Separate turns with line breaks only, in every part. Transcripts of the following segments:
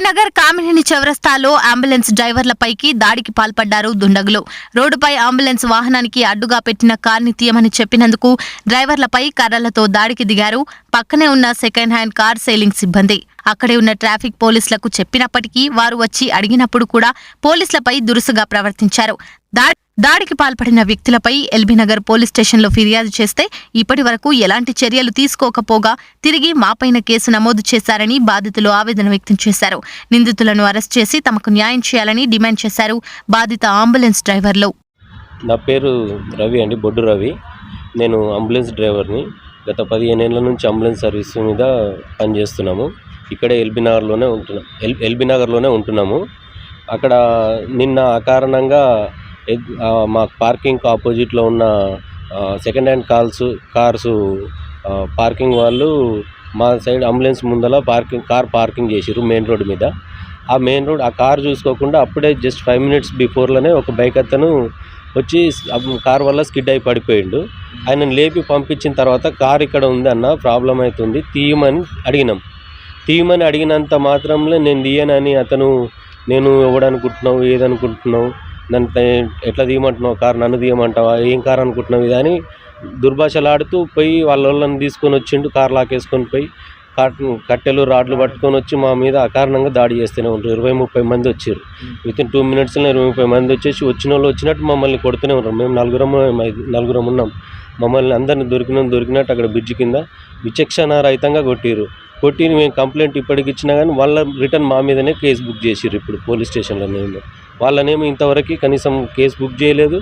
నగర్ కామినేని చౌరస్తాలో అంబులెన్స్ డ్రైవర్లపైకి దాడికి పాల్పడ్డారు దుండగులు. రోడ్డుపై అంబులెన్స్ వాహనానికి అడ్డుగా పెట్టిన కార్ని తీయమని చెప్పినందుకు డ్రైవర్లపై కర్రలతో దాడికి దిగారు. పక్కనే ఉన్న సెకండ్ హ్యాండ్ కార్ సేలింగ్ సిబ్బంది. అక్కడే ఉన్న ట్రాఫిక్ పోలీసులకు చెప్పినప్పటికీ వారు వచ్చి అడిగినప్పుడు కూడా పోలీసులపై దురుసుగా ప్రవర్తించారు. దాడి దాడికి పాల్పడిన వ్యక్తులపై ఎల్బీనగర్ పోలీస్ స్టేషన్లో ఫిర్యాదు చేస్తే ఇప్పటి వరకు ఎలాంటి చర్యలు తీసుకోకపోగా తిరిగి మాపైన కేసు నమోదు చేశారని బాధితులు ఆవేదన వ్యక్తం చేశారు. నిందితులను అరెస్ట్ చేసి తమకు న్యాయం చేయాలని డిమాండ్ చేశారు బాధిత అంబులెన్స్ డ్రైవర్లు.
నా పేరు రవి అండి బొడ్డు రవి. నేను అంబులెన్స్ డ్రైవర్ని గత పదిహేను ఏళ్ళ నుంచి అంబులెన్స్ సర్వీస్ మీద పనిచేస్తున్నాము. ఇక్కడే ఎల్బీ నగర్లోనే ఉంటున్నాం. ఎల్ ఎల్బీ నగర్లోనే ఉంటున్నాము. అక్కడ నిన్న అకారణంగా మాకు మా పార్కింగ్ ఆపోజిట్లో ఉన్న second hand calls cars parking వాళ్ళు మా సైడ్ అంబులెన్స్ ముందల పార్కింగ్ కార్ పార్కింగ్ చేసిరు మెయిన్ రోడ్ మీద. ఆ మెయిన్ రోడ్ ఆ కార్ చూసుకోకుండా అప్పుడే జస్ట్ ఫైవ్ మినిట్స్ బిఫోర్లోనే ఒక బైక్ అతను వచ్చి కార్ వల్ల స్కిడ్ అయి పడిపోయిండు. ఆయనను లేపి పంపించిన తర్వాత కార్ ఇక్కడ ఉంది అన్న ప్రాబ్లం అవుతుంది తీయమని అడిగినాం. తీయమని అడిగినంత మాత్రంలో నేను తీయనని అతను నేను ఎవడనుకుంటున్నావు ఏదనుకుంటున్నావు? నన్ను ఎట్లా తీయమంటున్నావు? కార్ నన్ను తీయమంటావా? ఏం కారు అనుకుంటున్నావు? ఇది అని దుర్భాషలాడుతూ పోయి వాళ్ళ వాళ్ళని తీసుకొని వచ్చిండు కార్ లాకేసుకొని పోయి కట్టెలు రాడ్లు పట్టుకొని వచ్చి మా మీద అకారణంగా దాడి చేస్తూనే ఉంటారు ఇరవై ముప్పై మంది వచ్చారు విత్ ఇన్ టూ మినిట్స్లో ఇరవై ముప్పై మంది వచ్చేసి వచ్చిన వాళ్ళు వచ్చినట్టు మమ్మల్ని కొడుతూనే ఉంటారు మేము నలుగురం నలుగురం ఉన్నాం. మమ్మల్ని అందరిని దొరికిన దొరికినట్టు అక్కడ బ్రిడ్జ్ కింద విచక్షణ రహితంగా కొట్టిరు కొట్టి మేము కంప్లైంట్ ఇప్పటికి ఇచ్చినా కానీ వాళ్ళ రిటర్న్ మా మీదనే కేసు బుక్ చేసిర్రు ఇప్పుడు పోలీస్ స్టేషన్లోనేము వాళ్ళనేమో ఇంతవరకు కనీసం కేసు బుక్ చేయలేదు.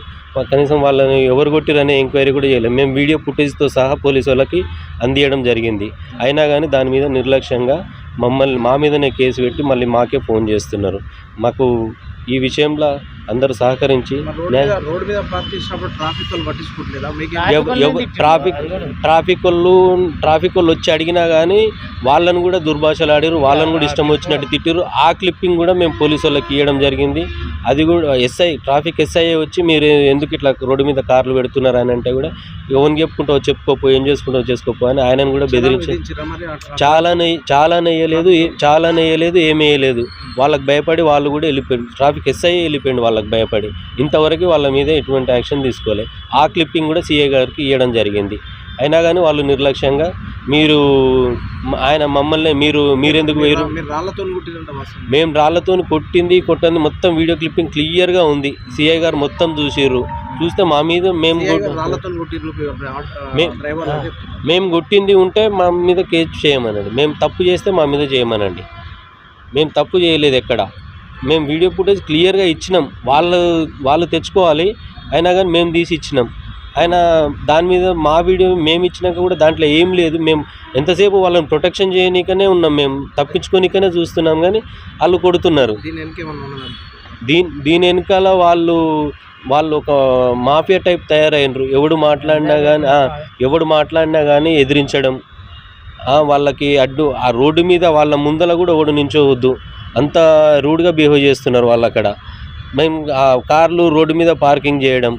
కనీసం వాళ్ళని ఎవరు కొట్టిరనే ఎంక్వైరీ కూడా చేయలేదు. మేము వీడియో ఫుటేజ్తో సహా పోలీసు వాళ్ళకి అందియడం జరిగింది. అయినా కానీ దాని మీద నిర్లక్ష్యంగా మమ్మల్ని మా మీదనే కేసు పెట్టి మళ్ళీ మాకే ఫోన్ చేస్తున్నారు. మాకు ఈ విషయంలో అందరూ సహకరించి
ట్రాఫిక్
ట్రాఫిక్ వాళ్ళు ట్రాఫిక్ వాళ్ళు వచ్చి అడిగినా కానీ వాళ్ళని కూడా దుర్భాషలు ఆడారు వాళ్ళని కూడా ఇష్టం వచ్చినట్టు తిట్టారు ఆ క్లిప్పింగ్ కూడా మేము పోలీసు వాళ్ళకి ఇవ్వడం జరిగింది. అది కూడా ఎస్ఐ ట్రాఫిక్ ఎస్ఐ వచ్చి మీరు ఎందుకు ఇట్లా రోడ్డు మీద కార్లు పెడుతున్నారు అని అంటే కూడా ఎవరిని చెప్పుకుంటావు చెప్పుకోపో ఏం చేసుకుంటావు చేసుకోపో అని ఆయనను కూడా బెదిరించి
విధించిరా మరి ఆ ట్రాఫిక్
చాలా నెయ్యి చాలా నెయ్యలేదు చాలా నెయ్యలేదు ఏమీ వేయలేదు. వాళ్ళకి భయపడి వాళ్ళు కూడా వెళ్ళిపోయారు. ట్రాఫిక్ ఎస్ఐ వెళ్ళిపోయింది వాళ్ళకి భయపడి. ఇంతవరకు వాళ్ళ మీద ఎటువంటి యాక్షన్ తీసుకోలే. ఆ క్లిప్పింగ్ కూడా సీఏ గారికి ఇవ్వడం జరిగింది. అయినా కానీ వాళ్ళు నిర్లక్ష్యంగా మీరు ఆయన మమ్మల్ని మీరు మీరెందుకు వేరు మేము రాళ్ళతో కొట్టింది కొట్టింది మొత్తం వీడియో క్లిప్పింగ్ క్లియర్గా ఉంది. సిఐ గారు మొత్తం చూసిర్రు. చూస్తే మా మీద మేము మేము కొట్టింది ఉంటే మా మీద కేసు చేయమనండి. మేము తప్పు చేస్తే మా మీద చేయమనండి. మేము తప్పు చేయలేదు ఎక్కడ. మేము వీడియో ఫుటేజ్ క్లియర్గా ఇచ్చినాం. వాళ్ళు వాళ్ళు తెచ్చుకోవాలి. అయినా కానీ మేము తీసి ఇచ్చినాం. ఆయన దాని మీద మా వీడియో మేము ఇచ్చినాక కూడా దాంట్లో ఏం లేదు. మేము ఎంతసేపు వాళ్ళని ప్రొటెక్షన్ చేయనీకనే ఉన్నాం. మేము తప్పించుకోనికనే చూస్తున్నాం కానీ వాళ్ళు కొడుతున్నారు.
దీని
దీని వెనకాల వాళ్ళు వాళ్ళు ఒక మాఫియా టైప్ తయారైనరు ఎవడు మాట్లాడినా కానీ ఎవడు మాట్లాడినా కానీ ఎదిరించడం. వాళ్ళకి అడ్డు ఆ రోడ్డు మీద వాళ్ళ ముందల కూడా ఓడు నించోవద్దు. అంత రూడ్గా బిహేవ్ చేస్తున్నారు వాళ్ళు అక్కడ మేము ఆ కార్లు రోడ్డు మీద పార్కింగ్ చేయడం